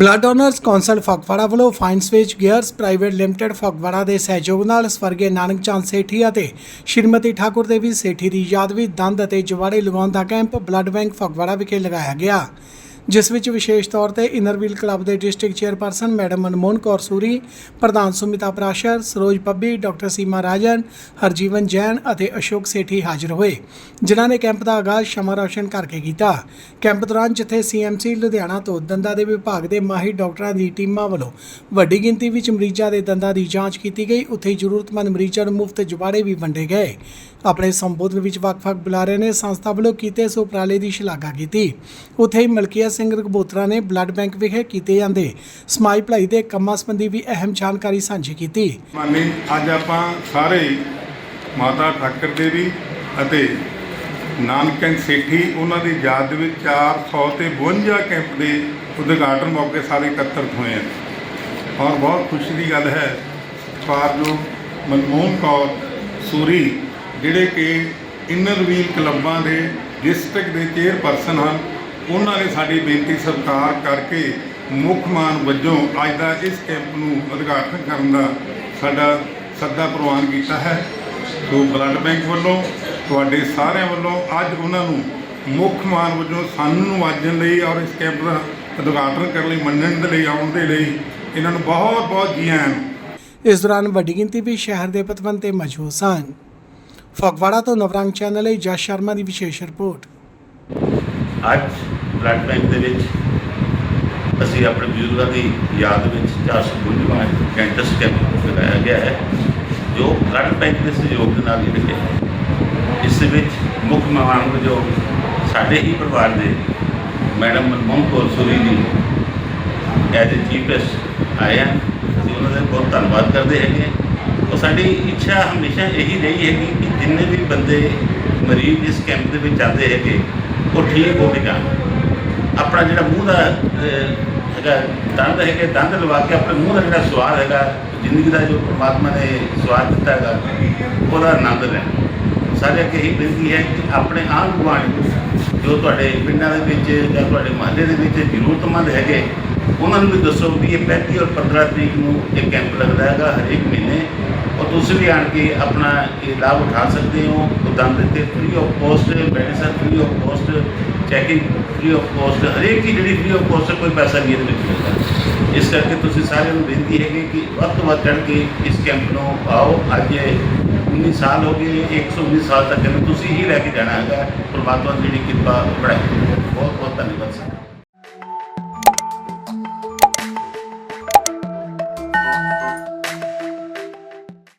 Blood donors council Phagwara ਵੱਲੋਂ ਫਾਈਨਸਵੇਜ gears private limited Phagwara ਦੇ ਸਹਿਯੋਗ ਨਾਲ ਸਵਰਗੀ ਨਾਨਕ ਚੰਦ ਸੇਠੀ ਅਤੇ ਸ਼੍ਰੀਮਤੀ ਠਾਕੁਰ ਦੇਵੀ ਸੇਠੀ ਦੀ ਯਾਦ ਵਿੱਚ ਦੰਦ ਅਤੇ ਜਵਾੜੇ ਲਗਾਉਣ ਦਾ ਕੈਂਪ ਬਲੱਡ ਬੈਂਕ ਫਗਵਾੜਾ ਵਿਖੇ ਲਗਾਇਆ ਗਿਆ। ਜਿਸ ਵਿੱਚ ਵਿਸ਼ੇਸ਼ ਤੌਰ ਤੇ ਇਨਰ ਵੀਲ ਕਲੱਬ ਦੇ district chairperson madam Manmohan Kaur Suri, ਪ੍ਰਧਾਨ ਸੁਮਿਤਾ ਪ੍ਰਾਸ਼ਰ, ਸਰੋਜ ਪੱਬੀ, ਡਾਕਟਰ ਸੀਮਾ ਰਾਜਨ, ਹਰਜੀਵਨ ਜੈਨ ਅਤੇ ਅਸ਼ੋਕ ਸੇਠੀ ਹਾਜ਼ਰ ਹੋਏ, ਜਿਨ੍ਹਾਂ ਨੇ ਕੈਂਪ ਦਾ ਆਗਾਜ਼ ਸ਼ਮਾ ਰੌਸ਼ਨ ਕਰਕੇ ਕੀਤਾ। ਕੈਂਪ ਦੌਰਾਨ ਜਿੱਥੇ ਸੀਐਮਸੀ ਲੁਧਿਆਣਾ ਤੋਂ ਦੰਦਾਂ ਦੇ ਵਿਭਾਗ ਦੇ ਮਾਹਿਰ ਡਾਕਟਰਾਂ ਦੀ ਟੀਮਾਂ ਵੱਲੋਂ ਵੱਡੀ ਗਿਣਤੀ ਵਿੱਚ ਮਰੀਜ਼ਾਂ ਦੇ ਦੰਦਾਂ ਦੀ ਜਾਂਚ ਕੀਤੀ ਗਈ, ਉੱਥੇ ਜ਼ਰੂਰਤਮੰਦ ਮਰੀਜ਼ਾਂ ਨੂੰ ਮੁਫਤ ਜਵਾੜੇ ਵੀ ਵੰਡੇ ਗਏ। ਆਪਣੇ ਸੰਬੋਧਨ ਵਿੱਚ ਵੱਖ-ਵੱਖ ਬੁਲਾਰੇ ਨੇ ਸੰਸਥਾ ਵੱਲੋਂ ਕੀਤੇ ਇਸ ਉਪਰਾਲੇ ਦੀ ਸ਼ਲਾਘਾ ਕੀਤੀ। ਉੱਥੇ ਹੀ ਮਲਕੀਆ ਸਿੰਘ ਰਘਬੋਤਰਾ ਨੇ ਬਲੱਡ ਬੈਂਕ ਵਿਖੇ ਕੀਤੇ ਜਾਂਦੇ ਸਮਾਜ ਭਲਾਈ ਦੇ ਕੰਮਾਂ ਸੰਬੰਧੀ ਵੀ ਅਹਿਮ ਜਾਣਕਾਰੀ ਸਾਂਝੀ ਕੀਤੀ। ਮਾਨੇ, ਅੱਜ ਆਪਾਂ ਸਾਰੇ ਮਾਤਾ ਠਾਕਰ ਦੇਵੀ ਅਤੇ ਨਾਨਕਨ ਸੇਠੀ, ਉਹਨਾਂ ਦੀ ਯਾਦ ਦੇ ਵਿੱਚ 400 ਤੇ 52 ਕੈਂਪ ਦੇ ਉਦਘਾਟਨ ਮੌਕੇ ਸਾਰੇ ਇਕੱਤਰਤ ਹੋਏ ਹਨ। ਔਰ ਬਹੁਤ ਖੁਸ਼ੀ ਦੀ ਗੱਲ ਹੈ ਜੋ ਮਨਮੋਹਨ ਕੌਰ ਸੂਰੀ, ਜਿਹੜੇ ਕਿ ਇਨਰ ਵੀਲ ਕਲੱਬਾਂ ਦੇ ਡਿਸਟ੍ਰਿਕਟ ਦੇ ਚੇਅਰਪਰਸਨ ਹਨ ਉਹਨਾਂ ਨੇ ਸਾਡੀ ਬੇਨਤੀ ਸਤਿਕਾਰ ਕਰਕੇ ਮੁੱਖ ਮਾਨ ਵਜੋਂ ਅੱਜ ਦਾ ਇਸ ਕੈਂਪ ਨੂੰ ਉਦਘਾਟਨ ਕਰਨ ਦਾ ਸਾਡਾ ਸੱਦਾ ਪ੍ਰਵਾਨ ਕੀਤਾ ਹੈ। ਸੋ ਬਲੱਡ ਬੈਂਕ ਵੱਲੋਂ ਤੁਹਾਡੇ ਸਾਰਿਆਂ ਵੱਲੋਂ ਅੱਜ ਉਹਨਾਂ ਨੂੰ ਮੁੱਖ ਮਾਨ ਵਜੋਂ ਸਾਨੂੰ ਨਵਾਜਣ ਲਈ ਔਰ ਇਸ ਕੈਂਪ ਦਾ ਉਦਘਾਟਨ ਕਰਨ ਲਈ ਮੰਨਣ ਦੇ ਲਈ ਆਉਣ ਦੇ ਲਈ ਇਹਨਾਂ ਨੂੰ ਬਹੁਤ ਬਹੁਤ ਜੀ ਆਇਆਂ ਨੂੰ। ਇਸ ਦੌਰਾਨ ਵੱਡੀ ਗਿਣਤੀ ਵਿੱਚ ਸ਼ਹਿਰ ਦੇ ਪਤਵੰਤੇ ਮੌਜੂਦ ਸਨ। ਫਗਵਾੜਾ ਤੋਂ ਨਵਰੰਗ ਚੈਨਲ ਲਈ ਜਸ ਸ਼ਰਮਾ ਦੀ ਵਿਸ਼ੇਸ਼ ਰਿਪੋਰਟ। ਅੱਜ ਬਲੱਡ ਬੈਂਕ ਦੇ ਵਿੱਚ ਅਸੀਂ ਆਪਣੇ ਬਜ਼ੁਰਗਾਂ ਦੀ ਯਾਦ ਵਿੱਚ 452ਵਾਂ ਕੈਂਟਸ ਕੈਂਪ ਲਗਾਇਆ ਗਿਆ ਹੈ, ਜੋ ਬਲੱਡ ਬੈਂਕ ਦੇ ਸਹਿਯੋਗ ਦੇ ਨਾਲ ਹੀ ਹੈ ਇਸ ਵਿੱਚ ਮੁੱਖ ਮਹਿਮਾਨ ਵਜੋਂ ਸਾਡੇ ਹੀ ਪਰਿਵਾਰ ਦੇ ਮੈਡਮ ਮਨਮੋਹਨ ਕੌਰ ਸੂਰੀ ਜੀ ਐਜ਼ ਏ ਚੀਫ ਗੈਸਟ ਆਏ ਹਨ ਅਸੀਂ ਉਹਨਾਂ ਦਾ ਬਹੁਤ ਧੰਨਵਾਦ ਕਰਦੇ ਹੈਗੇ ਹਾਂ। ਉਹ ਸਾਡੀ ਇੱਛਾ ਹਮੇਸ਼ਾ ਇਹੀ ਰਹੀ ਹੈਗੀ ਕਿ ਜਿੰਨੇ ਵੀ ਬੰਦੇ ਮਰੀਜ਼ ਇਸ ਕੈਂਪ ਦੇ ਵਿੱਚ ਆਉਂਦੇ ਹੈਗੇ, ਉਹ ਠੀਕ ਹੋ ਕੇ ਜਾਣ ਆਪਣਾ ਜਿਹੜਾ ਮੂੰਹ ਦਾ ਹੈਗਾ, ਦੰਦ ਹੈਗੇ, ਦੰਦ ਲਵਾ ਕੇ ਆਪਣੇ ਮੂੰਹ ਦਾ ਜਿਹੜਾ ਸਵਾਦ ਹੈਗਾ, ਜ਼ਿੰਦਗੀ ਦਾ ਜੋ ਪ੍ਰਮਾਤਮਾ ਨੇ ਸਵਾਦ ਦਿੱਤਾ ਹੈਗਾ, ਉਹਦਾ ਆਨੰਦ ਲੈਣਾ। ਸਾਰੇ ਅੱਗੇ ਇਹ ਬੇਨਤੀ ਹੈ ਕਿ ਆਪਣੇ ਆਂਢ ਗੁਆਂਢ ਜੋ ਤੁਹਾਡੇ ਪਿੰਡਾਂ ਦੇ ਵਿੱਚ ਜਾਂ ਤੁਹਾਡੇ ਮਹੱਲੇ ਦੇ ਵਿੱਚ ਜ਼ਰੂਰਤਮੰਦ ਹੈਗੇ, ਉਹਨਾਂ ਨੂੰ ਵੀ ਦੱਸੋ ਵੀ ਇਹ 35 ਔਰ 15 ਤਰੀਕ ਨੂੰ ਇਹ ਕੈਂਪ ਲੱਗਦਾ ਹੈਗਾ, ਹਰੇਕ ਮਹੀਨੇ। ਔਰ ਤੁਸੀਂ ਵੀ ਆਣ ਕੇ ਆਪਣਾ ਇਹ ਲਾਭ ਉਠਾ ਸਕਦੇ ਹੋ, ਉਹ ਦੰਦ ਤੇ free of cost medicine free of cost checking free of cost ਹਰੇਕ ਚੀਜ਼ ਜਿਹੜੀ ਫ੍ਰੀ ਆਫ ਕੋਸਟ ਕੋਈ ਪੈਸਾ ਨਹੀਂ ਇਹਦੇ ਵਿੱਚ ਮਿਲਦਾ। ਇਸ ਕਰਕੇ ਤੁਸੀਂ ਸਾਰਿਆਂ ਨੂੰ ਬੇਨਤੀ ਹੈਗੀ ਕਿ ਵੱਧ ਤੋਂ ਵੱਧ ਚੜ ਕੇ ਇਸ ਕੈਂਪ ਨੂੰ ਆਓ। ਅੱਜ ਇਹ 19 ਸਾਲ ਹੋ ਗਏ 119 ਸਾਲ ਤੱਕ ਇਹਨੂੰ ਤੁਸੀਂ ਹੀ ਲੈ ਕੇ ਜਾਣਾ ਹੈਗਾ। ਪ੍ਰਮਾਤਮਾ ਦੀ ਜਿਹੜੀ ਕਿਰਪਾ ਬਣਾਈ। ਬਹੁਤ ਬਹੁਤ ਧੰਨਵਾਦ ਸਰ।